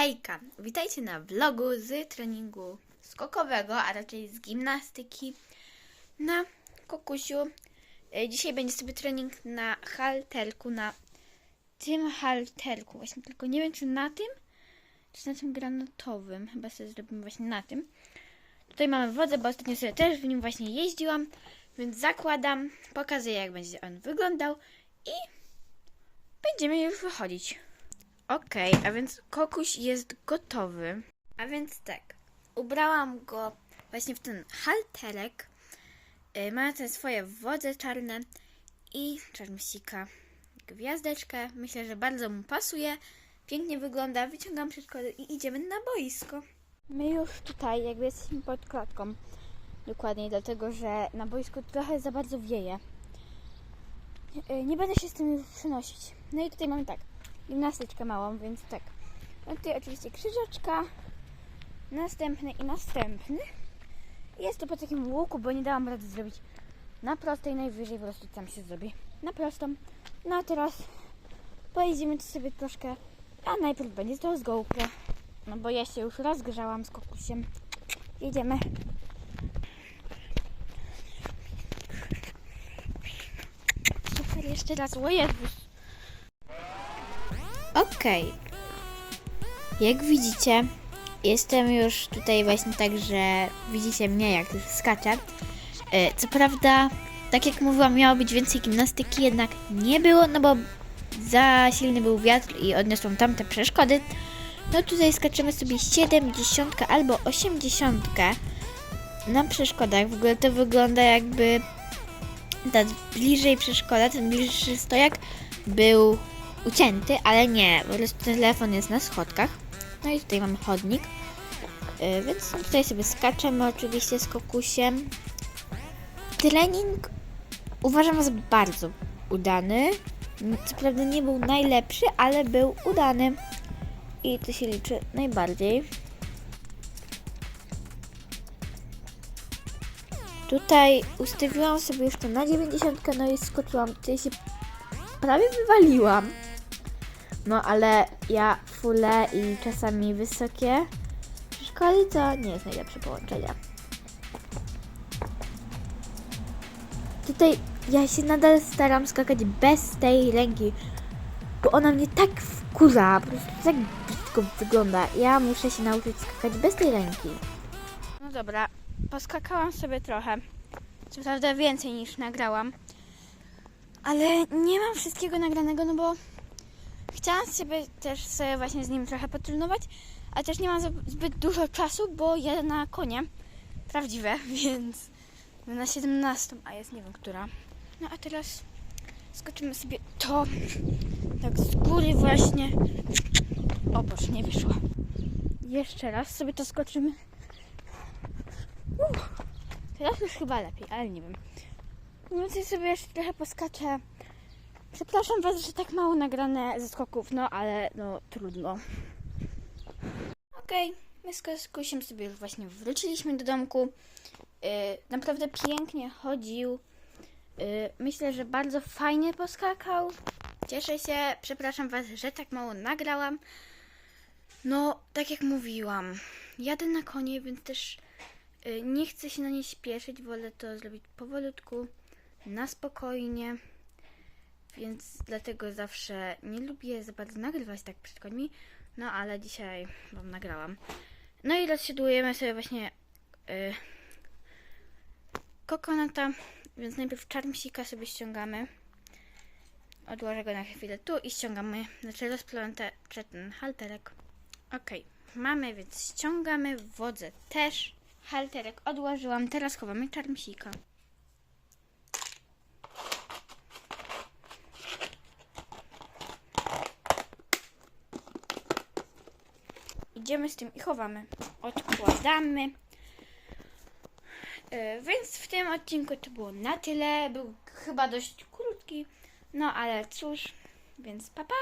Hejka! Witajcie na vlogu z treningu skokowego, a raczej z gimnastyki na kokusiu. E, Dzisiaj będzie sobie trening na halterku, na tym halterku właśnie, tylko nie wiem czy na tym, czy na tym granatowym. Chyba sobie zrobimy właśnie na tym. Tutaj mamy wodę, bo ostatnio sobie też w nim właśnie jeździłam, więc zakładam, pokazuję jak będzie on wyglądał i będziemy już wychodzić. Okej, a więc kokuś jest gotowy. A więc tak, ubrałam go właśnie w ten halterek. Yy, ma te swoje wodze czarne i czarmsika. Gwiazdeczkę. Myślę, że bardzo mu pasuje. Pięknie wygląda. Wyciągam przeszkody i idziemy na boisko. My już tutaj jakby jesteśmy pod klatką. Dokładniej dlatego, że na boisku trochę za bardzo wieje. Yy, Nie będę się z tym już przenosić. No i tutaj mamy tak gimnastyczkę małą, więc tak. No tutaj oczywiście krzyżeczka, następny i następny. Jest to po takim łuku, bo nie dałam rady zrobić na prostej, najwyżej po prostu tam się zrobi. Na prostą. No a teraz pojedziemy tu sobie troszkę, a najpierw będzie to z GoPro. No bo ja się już rozgrzałam z kokusiem. Jedziemy. Super, jeszcze raz. O Jezus. Okej. Jak widzicie, jestem już tutaj właśnie tak, że widzicie mnie jak skaczę. E, Co prawda, tak jak mówiłam, miało być więcej gimnastyki, jednak nie było, no bo za silny był wiatr i odniosłam tamte przeszkody. No tutaj skaczemy sobie 70 albo 80 na przeszkodach. W ogóle to wygląda jakby ta bliżej przeszkoda, ten bliższy stojak był ucięty, ale nie, po prostu telefon jest na schodkach. No i tutaj mamy chodnik. Yy, więc tutaj sobie skaczemy oczywiście z kokusiem. Trening uważam za bardzo udany. Co prawda nie był najlepszy, ale był udany. I to się liczy najbardziej. Tutaj ustawiłam sobie to na 90, no i skoczyłam. Tutaj się prawie wywaliłam. No ale ja fule i czasami wysokie przeszkody to nie jest najlepsze połączenie. Tutaj ja się nadal staram skakać bez tej ręki, bo ona mnie tak wkurza, po prostu tak brzydko wygląda. Ja muszę się nauczyć skakać bez tej ręki. No dobra, poskakałam sobie trochę. Co prawda więcej niż nagrałam. Ale nie mam wszystkiego nagranego, no bo chciałam sobie też sobie właśnie z nim trochę potrenować, a też nie mam zbyt dużo czasu, bo jadę na konie. Prawdziwe, więc na 17, a jest nie wiem która. No a teraz skoczymy sobie to tak z góry właśnie. O Boże, nie wyszło. Jeszcze raz sobie to skoczymy. Uff, teraz już chyba lepiej, ale nie wiem. No sobie jeszcze trochę poskaczę. Przepraszam Was, że tak mało nagrane ze skoków, no ale no trudno. Okej, my z Kusiem sobie już właśnie wróciliśmy do domku. Yy, naprawdę pięknie chodził. Yy, myślę, że bardzo fajnie poskakał. Cieszę się, przepraszam Was, że tak mało nagrałam. No, tak jak mówiłam, jadę na konie, więc też yy, nie chcę się na nie śpieszyć. Wolę to zrobić powolutku, na spokojnie. Więc dlatego zawsze nie lubię za bardzo nagrywać tak przed końmi. No ale dzisiaj Wam nagrałam. No i rozsiadujemy sobie właśnie yy, kokonata. Więc najpierw czarmsika sobie ściągamy. Odłożę go na chwilę tu i ściągamy, znaczy rozplątę ten halterek. Ok, mamy, więc ściągamy wodze też. Halterek odłożyłam, teraz chowamy czarmsika. Idziemy z tym i chowamy. Odkładamy. Yy, Więc w tym odcinku to było na tyle. Był chyba dość krótki. No ale cóż, więc pa pa!